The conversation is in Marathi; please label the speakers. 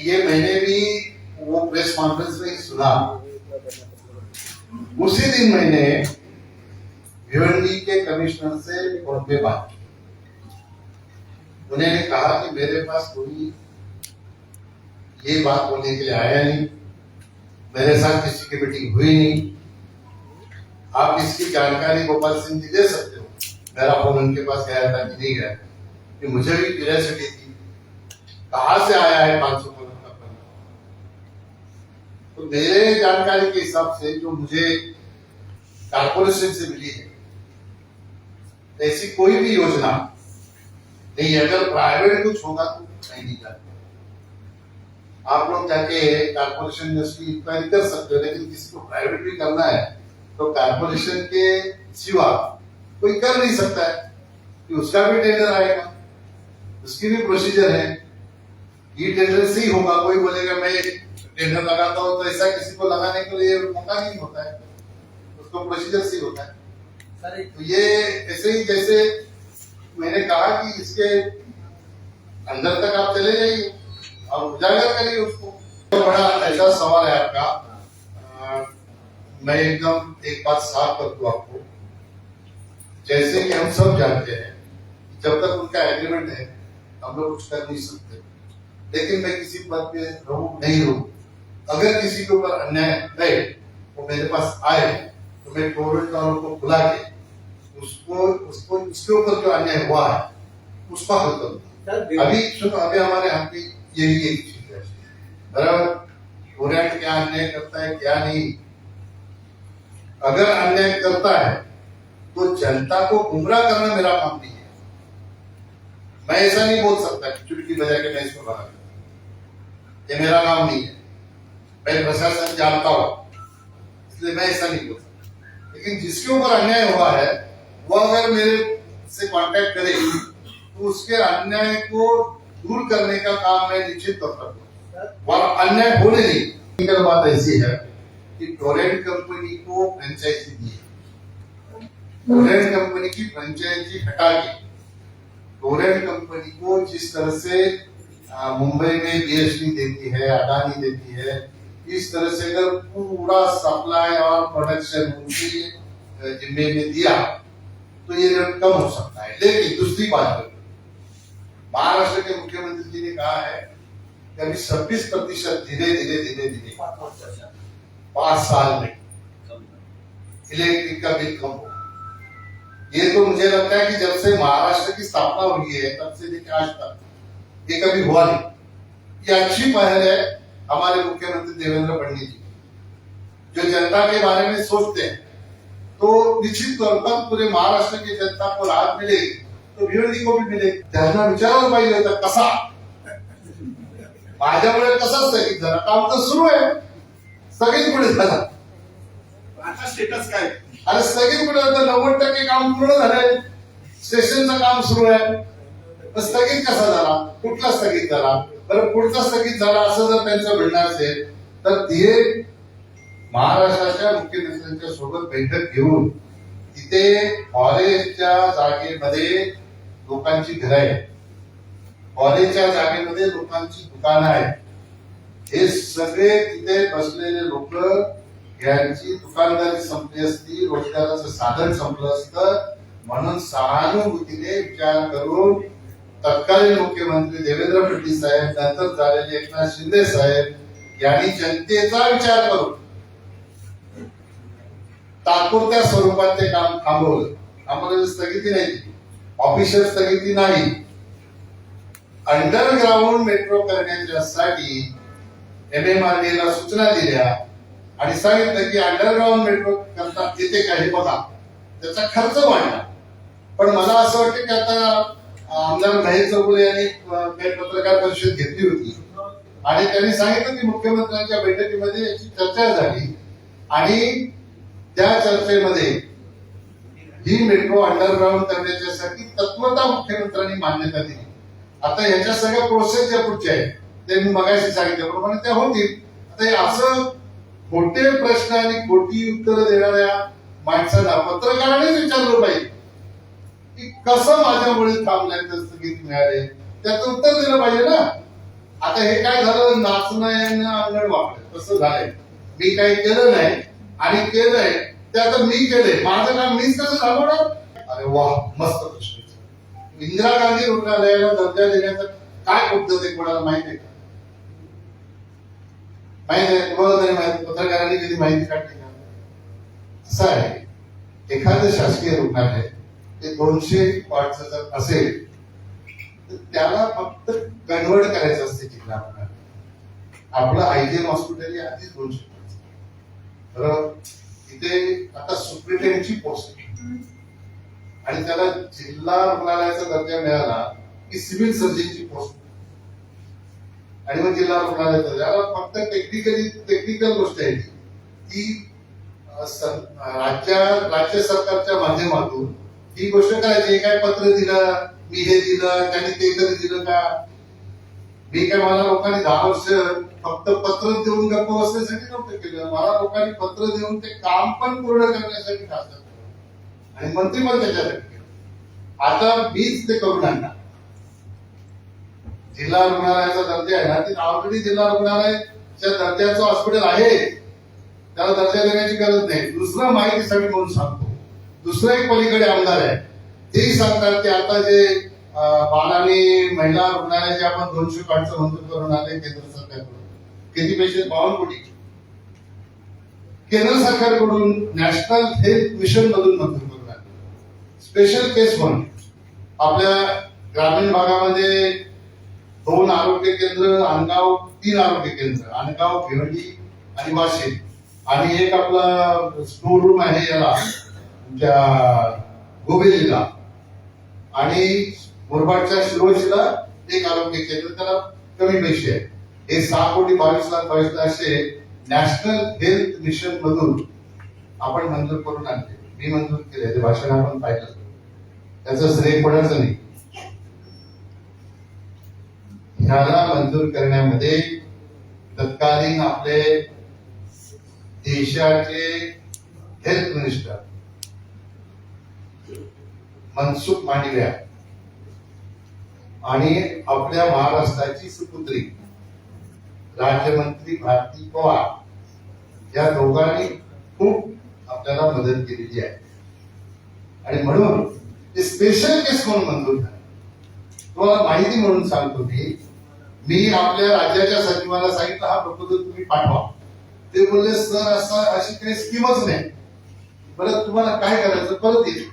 Speaker 1: ये मैंने भी वो प्रेस कॉन्फ्रेंस में सुना। उसी दिन मैंने भिवंडी के कमिश्नर से फ़ोन पे बात की। उन्होंने कहा कि मेरे पास कोई ये बात बोलने के लिए आया नहीं। मेरे साथ किसी की मीटिंग हुई नहीं। आप इसकी जानकारी गोपाल सिंह जी दे सकते हो? मेरा फ़ोन उनके पास गया था कि नहीं गया। कि मुझे भी क्यूरियोसिटी कहा से आया है पाँच सौ करोड़ का फंड तो मेरे जानकारी के हिसाब से जो मुझे कारपोरेशन से मिली है, ऐसी कोई भी योजना नहीं अगर प्राइवेट कुछ होगा तो नहीं जानता आप लोग जाके कारपोरेशन उसकी इंक्वायरी कर सकते हो, लेकिन किसी को प्राइवेट भी करना है तो कारपोरेशन के सिवा कोई कर नहीं सकता है कि उसका भी टेंडर आएगा, उसकी भी प्रोसीजर है। ये टेंडर से ही होगा। कोई बोलेगा मैं टेंडर लगाता हूँ तो ऐसा किसी को लगाने के लिए मौका नहीं होता है। उसको प्रोसीजर से होता है। तो ये ऐसे ही जैसे मैंने कहा कि इसके अंदर तक आप चले जाइए और उजागर करिए उसको। तो बड़ा ऐसा सवाल है आपका। अ, मैं एकदम एक बात साफ़ कर दू आपको। जैसे कि हम सब जानते हैं जब तक उनका एग्रीमेंट है हम लोग कुछ कर नहीं सकते। लेकिन मैं किसी पद पे रहू नहीं रहू अगर किसी के ऊपर अन्याय है वो मेरे पास आए तो मैं वालों को बुला के उसको उसको उसके ऊपर जो अन्याय हुआ है उसका हल करूँ। अभी सुनो अभी हमारे हाथ में यही एक चीज़ है। बराबर ओरिएंट क्या अन्याय करता है क्या नहीं? अगर अन्याय करता है तो जनता को गुमराह करना मेरा काम नहीं है। मैं ऐसा नहीं बोल सकता कि चुटकी बजा के मैं इसको बना। ये मेरा नाम नहीं है। मैं प्रशासन जानता हूँ, इसलिए मैं ऐसा नहीं बोल सकता। लेकिन जिसके ऊपर अन्याय हुआ है, वो अगर मेरे से कांटेक्ट करे तो उसके अन्याय को दूर करने का काम मैं निश्चित तौर पर और अन्याय होने नहीं। बात ऐसी है कि टोरेंट कंपनी को फ्रेंचाइजी दी है टोरेंट कंपनी की फ्रेंचाइजी हटा के, टोरेंट कंपनी को जिस तरह से मुंबई में बीएसडी देती है अडानी देती है। इस तरह से अगर पूरा सप्लाई और प्रोडक्शन उनकी जिम्मे में दिया तो ये रेट कम हो सकता है। लेकिन दूसरी बात महाराष्ट्र के मुख्यमंत्री जी ने कहा है कि अभी छब्बीस प्रतिशत धीरे धीरे धीरे धीरे पाँच साल में। इलेक्ट्रिक का बिल कम हो। ये तो मुझे लगता है कि जब से महाराष्ट्र की स्थापना हुई है, तब से लेकर आज तक। ये कभी हुआ नहीं ये अच्छी पहल है हमारे मुख्यमंत्री देवेंद्र फडणवीस. जी जो जनता के बारे में सोचते हैं तो निश्चित तौर पर पूरे महाराष्ट्र की जनता को राहत मिलेगी तो भिवंडी को भी मिळेल त्यांना विचारायला पाहिजे होतं कसा? माझ्यामुळे कसा स्थगित झाला काम तर सुरू आहे. स्थगित पुढे झाला.
Speaker 2: आता स्टेटस काय?
Speaker 1: अरे स्थगित पुढे होतं नव्वद टक्के काम पूर्ण झालंय. स्टेशनचं काम सुरू आहे. तर स्थगित कसा झाला? कुठला स्थगित झाला? बरं पुढचा स्थगित झाला असं जर त्यांचं म्हणणं असेल तर ते महाराष्ट्राच्या मुख्यमंत्र्यांच्या सोबत बैठक घेऊन तिथे फॉरेस्टच्या जागेमध्ये लोकांची घर आहे फॉरेस्टच्या जागेमध्ये लोकांची दुकानं आहेत. हे सगळे तिथे बसलेले लोक यांची दुकानदारी संपली असती रोजगाराचं साधन संपलं असतं म्हणून सहानुभूतीने विचार करून तत्कालीन मुख्यमंत्री देवेंद्र फडणवीस साहेब नंतर झालेले एकनाथ शिंदे साहेब यांनी जनतेचा विचार करून तात्पुरत्या स्वरूपात ते काम थांबवलं. आम्हाला स्थगिती नाही ऑफिशियल स्थगिती नाही. अंडरग्राऊंड मेट्रो करण्याच्यासाठी एम एम आर ला सूचना दिल्या आणि सांगितलं की अंडरग्राऊंड मेट्रो करता येते का हे बघा. त्याचा खर्च वाढला. पण मला असं वाटतं की आता आमदार महेश चौगुले यांनी काही पत्रकार परिषद घेतली होती. आणि त्यांनी सांगितलं की मुख्यमंत्र्यांच्या बैठकीमध्ये याची चर्चा झाली. आणि त्या चर्चेमध्ये ही मेट्रो अंडरग्राऊंड करण्याच्यासाठी तत्वता मुख्यमंत्र्यांनी मान्यता दिली. आता याच्या सगळ्या प्रोसेस ज्या पुढच्या आहेत ते मी मगाशी सांगितल्याप्रमाणे त्या होतील. आता असं खोटे प्रश्न आणि खोटी उत्तरं देणाऱ्या माणसांना पत्रकारांनीच विचारलं पाहिजे. की कसं माझ्यामुळे थांबल्याचं स्थगित मिळाले? त्याचं उत्तर दिलं पाहिजे ना. आता हे काय झालं? नाचणं अंगण वापरलं. तसं झालंय. मी काही केलं नाही आणि केलंय. ते आता मी केलंय. माझं काम मीच कसं थांबवणार अरे वा मस्त प्रश्न इंदिरा गांधी रुग्णालयाला दर्जा देण्याचं काय पद्धत आहे कोणाला माहिती आहे? का माहिती आहे? तुम्हाला तरी माहिती पत्रकारांनी कधी माहिती काढली का? असं आहे. एखादं शासकीय रुग्णालय ते दोनशे वाटचं जर असेल तर त्याला फक्त कन्वर्ट करायचं असते जिल्हा रुग्णालय आपलं आयजीएम हॉस्पिटल हे आधीच दोनशे तर तिथे आता सुप्रिटेंडची पोस्ट आणि त्याला जिल्हा रुग्णालयाचा दर्जा मिळाला की सिव्हिल सर्जनची पोस्ट. आणि मग जिल्हा रुग्णालयाचा याला फक्त टेक्निकली टेक्निकल गोष्ट आहे ती. राज्य राज्य सरकारच्या माध्यमातून ही गोष्ट करायची काय पत्र दिलं मी हे दिलं त्यांनी ते तरी दिलं का? मी काय मला लोकांनी दहा वर्ष फक्त पत्र देऊन गप्प बसण्यासाठी नव्हतं केलं. मला लोकांनी पत्र देऊन ते काम पण पूर्ण करण्यासाठी खासदार आणि मंत्री पण त्याच्यासाठी आता मीच ते करून आणणार. जिल्हा रुग्णालयाचा दर्जा आहे ना ते ऑलरेडी जिल्हा रुग्णालयाच्या दर्जाचं हॉस्पिटल आहे. त्याला दर्जा देण्याची गरज नाही. दुसरं माहितीसाठी म्हणून सांगतो. दुसरं एक पलीकडे आमदार आहे. तेही सांगतात की आता जे अं, बाल आणि महिला रुग्णालय जे आपण दोनशे काढचं मंजूर करून आले केंद्र सरकारकडून. किती पैसे? बावन्न कोटी. केंद्र सरकारकडून नॅशनल हेल्थ मिशन मधून मंजूर करून आले. स्पेशल केस म्हणून आपल्या ग्रामीण भागामध्ये दोन आरोग्य केंद्र अनगाव तीन आरोग्य केंद्र अनगाव भिवंडी आणि वाशिम. आणि एक आपला स्टोर रूम आहे याला. त्या गोबेलीला. आणि मुरबाडच्या शिरोशीला एक आरोग्य केंद्र त्याला कमी पैसे आहे हे सहा कोटी बावीस लाख बावीस लाख असे नॅशनल हेल्थ मिशन मधून आपण मंजूर करून आणले. मी मंजूर केले. ते भाषण आपण पाहिलं. त्याचं श्रेय कोणाचं नाही? ह्याला मंजूर करण्यामध्ये तत्कालीन आपले देशाचे हेल्थ मिनिस्टर मनसुख मांडव्या. आणि आपल्या महाराष्ट्राची सुपुत्री राज्यमंत्री भारती पवार या दोघांनी खूप आपल्याला मदत केलेली आहे. आणि म्हणून ते स्पेशल केस म्हणून मंजूर झाले. तुम्हाला माहिती म्हणून सांगतो मी मी आपल्या राज्याच्या सचिवाला सांगितलं हा प्रपोजल तुम्ही पाठवा. ते बोलले सर असा अशी काही स्कीमच नाही. परत तुम्हाला काय करायचं परत येईल.